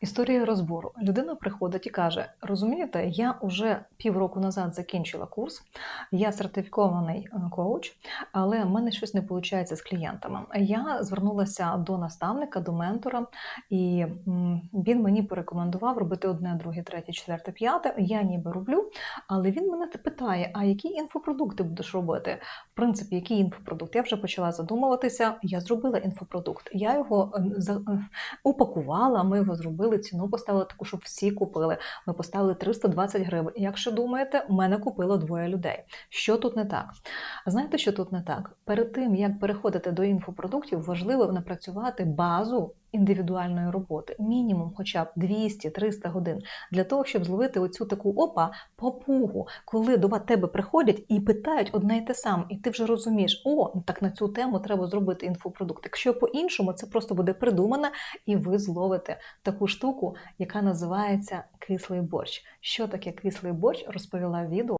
Історія розбору. Людина приходить і каже: розумієте, я вже півроку назад закінчила курс, я сертифікований е, коуч, але в мене щось не виходить з клієнтами. Я звернулася до наставника, до ментора, і він мені порекомендував робити одне, друге, третє, четверте, п'яте. Я ніби роблю, але він мене питає: а які інфопродукти будеш робити? В принципі, який інфопродукт? Я вже почала задумуватися. Я зробила інфопродукт. Я його е, е, упакувала, ми його зробили, ціну поставили таку, щоб всі купили. Ми поставили 320 гривень. Якщо думаєте, мене купило двоє людей. Що тут не так? Знаєте, що тут не так? Перед тим як переходити до інфопродуктів, важливо напрацювати базу. Індивідуальної роботи, мінімум, хоча б 200-300 годин, для того, щоб зловити оцю таку опа попугу, коли до тебе приходять і питають одне й те саме, і ти вже розумієш, о, ну так на цю тему треба зробити інфопродукт. Якщо по-іншому, це просто буде придумано, і ви зловите таку штуку, яка називається кислий борщ. Що таке кислий борщ, розповіла відео.